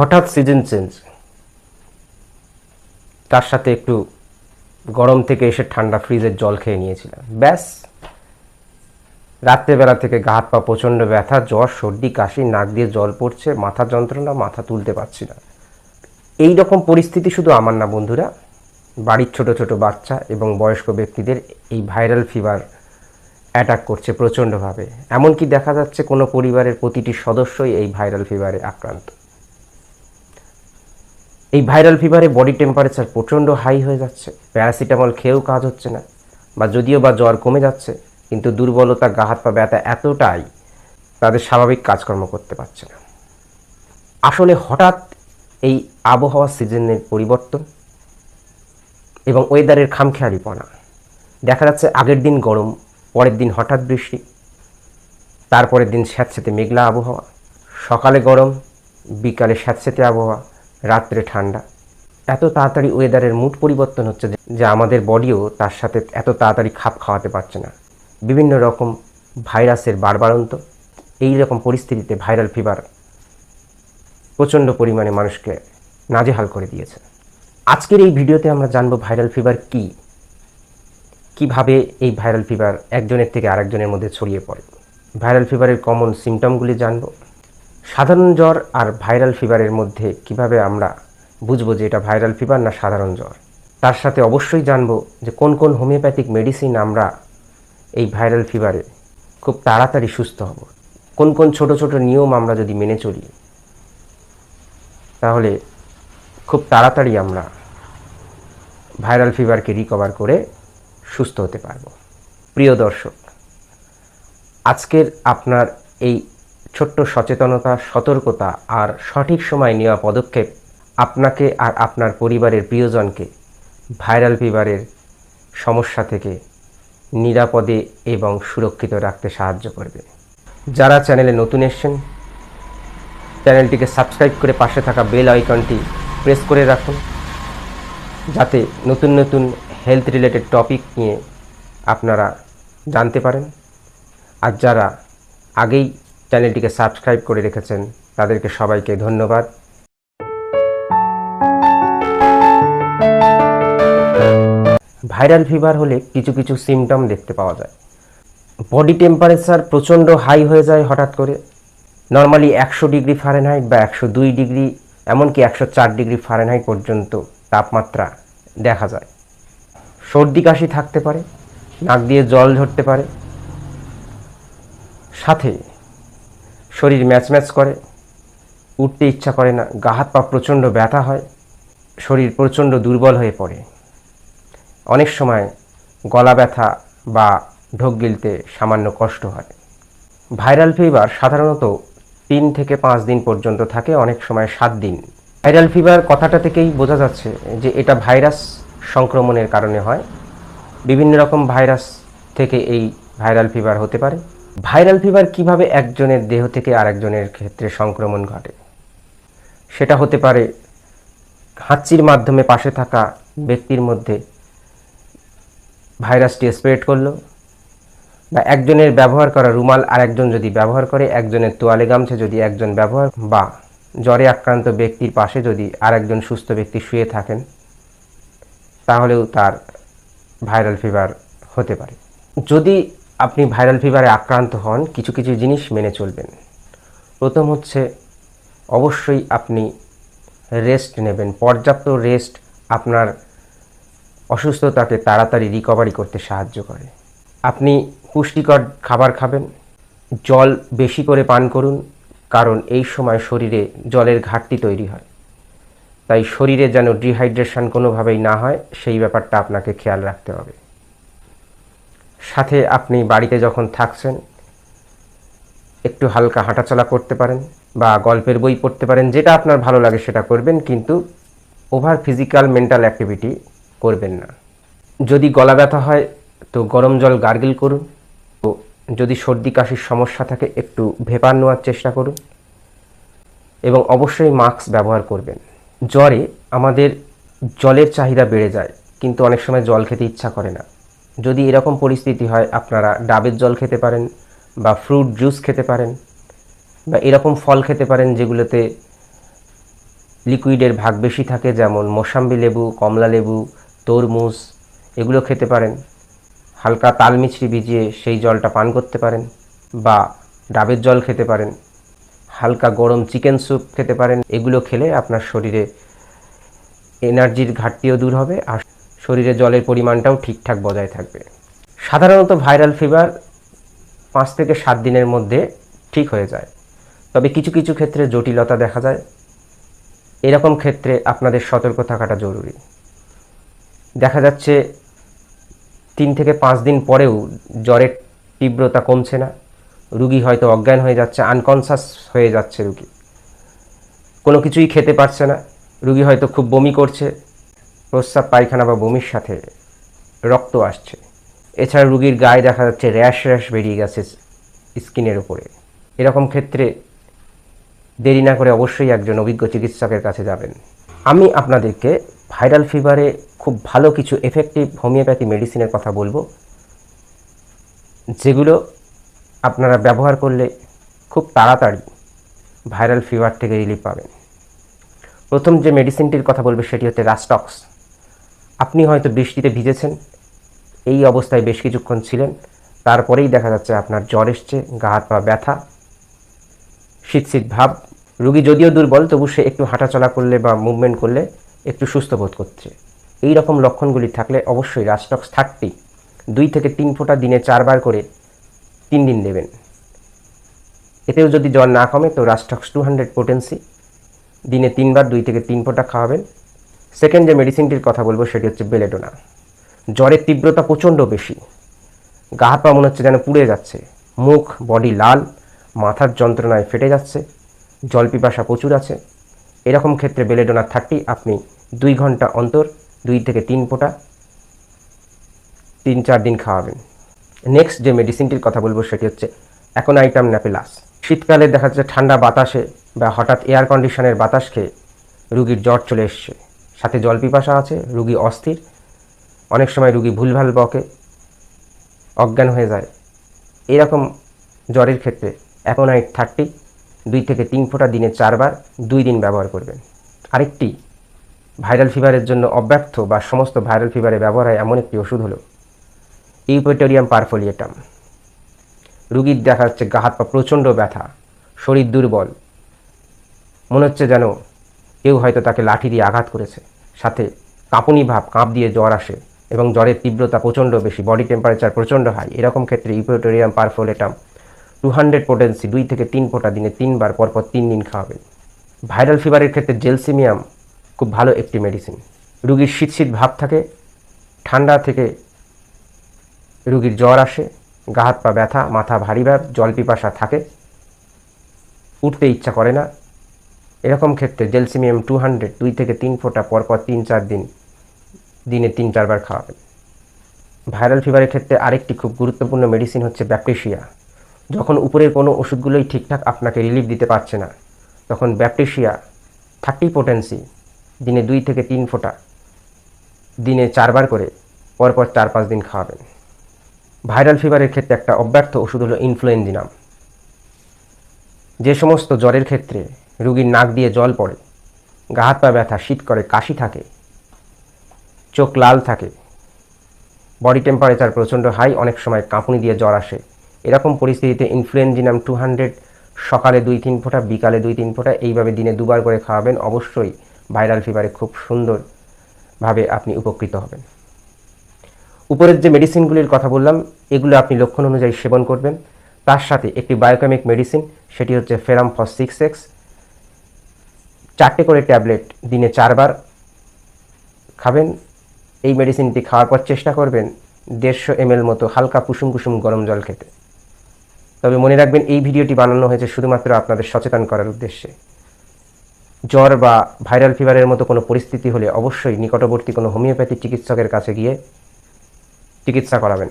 হঠাৎ season change তার সাথে একটু গরম থেকে এসে ঠান্ডা ফ্রিজের জল খেয়ে নিয়েছিলাম। ব্যাস। রাত্রেবেলা থেকে গা হাত পা প্রচণ্ড ব্যথা, জ্বর, সর্দি, কাশি, নাক দিয়ে জল পড়ছে, মাথা যন্ত্রণা, মাথা তুলতে পারছি না। এই রকম পরিস্থিতি শুধু আমার না, বন্ধুরা। বাড়ির ছোট ছোট বাচ্চা এবং বয়স্ক ব্যক্তিদের এই ভাইরাল ফিভার অ্যাটাক করছে প্রচণ্ডভাবে। এমনকি দেখা যাচ্ছে কোনো পরিবারের প্রতিটি সদস্যই এই ভাইরাল ফিভারে আক্রান্ত। এই ভাইরাল ফিভারে বডি টেম্পারেচার প্রচণ্ড হাই হয়ে যাচ্ছে। প্যারাসিটামল খেয়েও কাজ হচ্ছে না। বা যদিও বা জ্বর কমে যাচ্ছে, কিন্তু দুর্বলতা গা, হাত, পা ব্যথা এতটাই তাদের স্বাভাবিক কাজকর্ম করতে পারছে না। আসলে হঠাৎ এই আবহাওয়া সিজনের পরিবর্তন এবং ওয়েদারের খামখেয়ালিপনা। দেখা যাচ্ছে আগের দিন গরম, পরের দিন হঠাৎ বৃষ্টি, তারপরের দিন স্যাঁতস্যাঁতে মেঘলা আবহাওয়া, সকালে গরম, বিকালে স্যাঁতস্যাঁতে আবহাওয়া রাত্রে ঠান্ডা। এত তাড়াতাড়ি ওয়েদারের মুড পরিবর্তন হচ্ছে যে- আমাদের বডিও তার সাথে এত তাড়াতাড়ি খাপ খাওয়াতে পারছে না। বিভিন্ন রকম ভাইরাসের বাড়বাড়ন্ত এই রকম পরিস্থিতিতে ভাইরাল ফিভার প্রচণ্ড পরিমাণে মানুষকে নাজেহাল করে দিয়েছে। আজকের এই ভিডিওতে আমরা জানব ভাইরাল ফিভার কি? কীভাবে এই ভাইরাল ফিভার একজনের থেকে আরেকজনের মধ্যে ছড়িয়ে পড়ে? ভাইরাল ফিভারের কমন সিমটমগুলি জানব। সাধারণ জ্বর আর ভাইরাল ফিভারের মধ্যে কীভাবে আমরা বুঝব যে এটা ভাইরাল ফিভার না সাধারণ জ্বর? তার সাথে অবশ্যই জানব যে কোন কোন হোমিওপ্যাথিক মেডিসিন আমরা এই ভাইরাল ফিভারে খুব তাড়াতাড়ি সুস্থ হব। কোন কোন ছোট ছোট নিয়ম আমরা যদি মেনে চলি, তাহলে খুব তাড়াতাড়ি আমরা ভাইরাল ফিভারকে রিকভার করে সুস্থ হতে পারব। প্রিয় দর্শক, আজকের আপনার এই ছোট্ট সচেতনতা, সতর্কতা আর সঠিক সময় নেওয়া পদক্ষেপ আপনাকে আর আপনার পরিবারের প্রিয়জনকে, ভাইরাল ফিভারের সমস্যা থেকে নিরাপদে এবং সুরক্ষিত রাখতে সাহায্য করবে। যারা চ্যানেলে নতুন এসছেন, চ্যানেলটিকে সাবস্ক্রাইব করে পাশে থাকা বেল আইকনটি প্রেস করে রাখুন, যাতে নতুন নতুন হেলথ রিলেটেড টপিক নিয়ে আপনারা জানতে পারেন। আর যারা আগেই চ্যানেলটিকে সাবস্ক্রাইব করে রেখেছেন। তাদেরকে সবাইকে ধন্যবাদ। ভাইরাল ফিভার হলে কিছু কিছু সিমটম দেখতে পাওয়া যায়। বডি টেম্পারেচার প্রচণ্ড হাই হয়ে যায় হঠাৎ করে। নর্মালি একশো ডিগ্রি ফারেনহাইট বা একশো দুই ডিগ্রি, এমনকি একশো চার ডিগ্রি ফারেনহাইট পর্যন্ত তাপমাত্রা দেখা যায়। সর্দি কাশি থাকতে পারে, নাক দিয়ে জল ঝরতে পারে। সাথে শরীর ম্যাচ ম্যাচ করে, উঠতে ইচ্ছা করে না, গা হাত পা প্রচণ্ড ব্যথা হয়, শরীর প্রচণ্ড দুর্বল হয়ে পড়ে। অনেক সময় গলা ব্যথা বা ঢোক গিলতে সামান্য কষ্ট হয়। ভাইরাল ফিভার সাধারণত তিন থেকে পাঁচ দিন পর্যন্ত থাকে, অনেক সময় সাত দিন। ভাইরাল ফিভার কথাটা থেকেই বোঝা যাচ্ছে যে এটা ভাইরাস সংক্রমণের কারণে হয়। বিভিন্ন রকম ভাইরাস থেকে এই ভাইরাল ফিভার হতে পারে। ভাইরাল ফিভার কীভাবে একজনের দেহ থেকে আরেকজনের ক্ষেত্রে সংক্রমণ ঘটে? সেটা হতে পারে হাঁচির মাধ্যমে পাশে থাকা ব্যক্তির মধ্যে ভাইরাসটি স্প্রেড করল বা একজনের ব্যবহার করা রুমাল আর একজন যদি ব্যবহার করে, একজনের তোয়ালে গামছে যদি একজন ব্যবহার বা জ্বরে আক্রান্ত ব্যক্তির পাশে যদি আর একজন সুস্থ ব্যক্তি শুয়ে থাকেন, তাহলেও তার ভাইরাল ফিভার হতে পারে। যদি আপনি ভাইরাল ফিভারে আক্রান্ত হন, কিছু কিছু জিনিস মেনে চলবেন। প্রথম হচ্ছে, অবশ্যই আপনি রেস্ট নেবেন। পর্যাপ্ত রেস্ট আপনার অসুস্থতাকে তাড়াতাড়ি রিকভারি করতে সাহায্য করে। আপনি পুষ্টিকর খাবার খাবেন, জল বেশি করে পান করুন, কারণ এই সময় শরীরে জলের ঘাটতি তৈরি হয়। তাই শরীরে যেন ডিহাইড্রেশন কোনোভাবেই না হয়, সেই ব্যাপারটা আপনাকে খেয়াল রাখতে হবে। সাথে আপনি বাড়িতে যখন থাকছেন, একটু হালকা হাঁটাচলা করতে পারেন বা গল্পের বই পড়তে পারেন, যেটা আপনার ভালো লাগে সেটা করবেন, কিন্তু ওভার ফিজিক্যাল মেন্টাল অ্যাক্টিভিটি করবেন না। যদি গলা ব্যথা হয়, তো গরম জল গার্গিল করুন। তো যদি সর্দি কাশির সমস্যা থাকে, একটু ভেপার নেওয়ার চেষ্টা করুন। এবং অবশ্যই মাস্ক ব্যবহার করবেন। জ্বরে আমাদের জলের চাহিদা বেড়ে যায়, কিন্তু অনেক সময় জল খেতে ইচ্ছা করে না। যদি এরকম পরিস্থিতি হয়, আপনারা ডাবের জল খেতে পারেন বা ফ্রুট জুস খেতে পারেন বা এরকম ফল খেতে পারেন যেগুলোতে লিকুইডের ভাগ বেশি থাকে, যেমন মোসাম্বি লেবু, কমলা লেবু, তরমুজ, এগুলো খেতে পারেন। হালকা তাল মিছরি ভিজিয়ে সেই জলটা পান করতে পারেন বা ডাবের জল খেতে পারেন। হালকা গরম চিকেন স্যুপ খেতে পারেন। এগুলো খেলে আপনার শরীরে এনার্জির ঘাটতিও দূর হবে আর শরীরে জলের পরিমাণটাও ঠিকঠাক বজায় থাকবে। সাধারণত ভাইরাল ফিভার পাঁচ থেকে সাত দিনের মধ্যে ঠিক হয়ে যায়। তবে কিছু কিছু ক্ষেত্রে জটিলতা দেখা যায়। এরকম ক্ষেত্রে আপনাদের সতর্ক থাকাটা জরুরি। দেখা যাচ্ছে তিন থেকে পাঁচ দিন পরেও জ্বরের তীব্রতা কমছে না। রুগী হয়তো অজ্ঞান হয়ে যাচ্ছে আনকনসাস হয়ে যাচ্ছে রুগী। কোনো কিছুই খেতে পারছে না। রুগী হয়তো খুব বমি করছে। প্রস্রাব পায়খানা বা বমির সাথে রক্ত আসছে। এছাড়া রুগীর গায়ে দেখা যাচ্ছে র্যাশ র্যাশ বেরিয়ে গেছে স্কিনের উপরে। এরকম ক্ষেত্রে দেরি না করে অবশ্যই একজন অভিজ্ঞ চিকিৎসকের কাছে যাবেন। আমি আপনাদেরকে ভাইরাল ফিভারে খুব ভালো কিছু এফেক্টিভ হোমিওপ্যাথি মেডিসিনের কথা বলব, যেগুলো আপনারা ব্যবহার করলে খুব তাড়াতাড়ি ভাইরাল ফিভার থেকে রিলিফ পাবেন। প্রথম যে মেডিসিনটির কথা বলবে সেটি হচ্ছে রাস্টক্স। আপনি হয়তো বৃষ্টিতে ভিজেছেন, এই অবস্থায় বেশ কিছুক্ষণ ছিলেন, তারপরেই দেখা যাচ্ছে আপনার জ্বর এসছে, গা হাত পা ব্যথা, শীত শীত ভাব, রুগী যদিও দুর্বল, তবু সে একটু হাঁটাচলা করলে বা মুভমেন্ট করলে একটু সুস্থ বোধ করছে। এই রকম লক্ষণগুলি থাকলে অবশ্যই রাস্টক্স থার্টি দুই থেকে তিন ফোঁটা দিনে চারবার করে তিন দিন দেবেন। এতেও যদি জ্বর না কমে, তো রাস্টক্স টু হান্ড্রেড পোটেন্সি দিনে তিনবার দুই থেকে তিন ফোঁটা খাওয়াবেন। সেকেন্ড যে মেডিসিনটির কথা বলব সেটি হচ্ছে বেলেডোনা জ্বরের তীব্রতা প্রচণ্ড বেশি। গা হাত পা মনে হচ্ছে যেন পুড়ে যাচ্ছে। মুখ বডি লাল, মাথার যন্ত্রণায় ফেটে যাচ্ছে, জল পিপাসা প্রচুর আছে। এরকম ক্ষেত্রে বেলেডোনা থার্টি আপনি দুই ঘণ্টা অন্তর, দুই থেকে তিন ফোঁটা, তিন চার দিন খাওয়াবেন। নেক্সট যে মেডিসিনটির কথা বলব সেটি হচ্ছে এখন আইটাম ন্যাপেলাস শীতকালে দেখা যাচ্ছে ঠান্ডা বাতাসে বা হঠাৎ এয়ার কন্ডিশনের বাতাস খেয়ে রুগীর জ্বর চলে এসছে। সাথে জল পিপাসা আছে, রুগী অস্থির। অনেক সময় রুগী ভুলভাল বকে, অজ্ঞান হয়ে যায়। এরকম জ্বরের ক্ষেত্রে অ্যাপোনাইট থার্টি দুই থেকে তিন ফোঁটা দিনে চারবার দুই দিন ব্যবহার করবেন। আরেকটি, ভাইরাল ফিভারের জন্য অব্যর্থ বা সমস্ত ভাইরাল ফিভারে ব্যবহার হয় এমন একটি ওষুধ হলো ইউপেটোরিয়াম পারফোলিয়েটাম। রুগীর দেখা যাচ্ছে গা, হাত পা প্রচণ্ড ব্যথা, শরীর দুর্বল। মনে হচ্ছে যেন কেউ হয়তো তাকে লাঠি দিয়ে আঘাত করেছে। সাথে কাঁপুনি ভাব, কাঁপ দিয়ে জ্বর আসে এবং জ্বরের তীব্রতা প্রচণ্ড বেশি বডি টেম্পারেচার প্রচণ্ড হাই এরকম ক্ষেত্রে eupatorium perfoliatum two hundred potency দুই থেকে তিন ফোঁটা দিনে তিনবার, পরপর তিন দিন খাওয়াবেন। ভাইরাল ফিভারের ক্ষেত্রে জেলসিমিয়াম খুব ভালো একটি মেডিসিন রুগীর শীত শীত ভাব থাকে, ঠান্ডা থেকে রুগীর জ্বর আসে, গা হাত পা ব্যথা, মাথা ভারী ভাব, জল পিপাসা থাকে, উঠতে ইচ্ছা করে না এরকম ক্ষেত্রে জেলসিমিয়াম টু হান্ড্রেড দুই থেকে তিন ফোঁটা, পরপর তিন চার দিন, দিনে তিন চারবার খাওয়াবেন। ভাইরাল ফিভারের ক্ষেত্রে আরেকটি খুব গুরুত্বপূর্ণ মেডিসিন হচ্ছে ব্যাপটেশিয়া। যখন উপরের কোনো ওষুধগুলোই ঠিকঠাক আপনাকে রিলিফ দিতে পারছে না, তখন ব্যাপটেশিয়া থার্টি পোটেন্সি দিনে দুই থেকে তিন ফোঁটা, দিনে চারবার করে পরপর চার পাঁচ দিন খাওয়াবেন। ভাইরাল ফিভারের ক্ষেত্রে একটা অব্যর্থ ওষুধ হলো ইনফ্লুয়েঞ্জিনাম যে সমস্ত জ্বরের ক্ষেত্রে রুগীর নাক দিয়ে জল পড়ে। গা হাত পা ব্যথা, শীত করে, কাশি থাকে, চোখ লাল থাকে। বডি টেম্পারেচার প্রচণ্ড হাই, অনেক সময় কাঁপুনি দিয়ে জ্বর আসে। এরকম পরিস্থিতিতে ইনফ্লুয়েঞ্জিনাম টু হান্ড্রেড সকালে দুই তিন ফোঁটা, বিকালে দুই তিন ফোঁটা, এইভাবে দিনে দুবার করে খাওয়াবেন। অবশ্যই ভাইরাল ফিভারে খুব সুন্দরভাবে আপনি উপকৃত হবেন। উপরের যে মেডিসিনগুলির কথা বললাম, এগুলো আপনি লক্ষণ অনুযায়ী সেবন করবেন। তার সাথে একটি বায়োকেমিক মেডিসিন সেটি হচ্ছে ফেরাম ফর সিক্স এক্স চারটে করে ট্যাবলেট দিনে চারবার খাবেন। এই মেডিসিনটি খাওয়ার পর চেষ্টা করবেন দেড়শো এমএল মতো হালকা কুসুম কুসুম গরম জল খেতে। তবে মনে রাখবেন, এই ভিডিওটি বানানো হয়েছে শুধুমাত্র আপনাদের সচেতন করার উদ্দেশ্যে। জ্বর বা ভাইরাল ফিভারের মতো কোনো পরিস্থিতি হলে অবশ্যই নিকটবর্তী কোনো হোমিওপ্যাথি চিকিৎসকের কাছে গিয়ে চিকিৎসা করাবেন।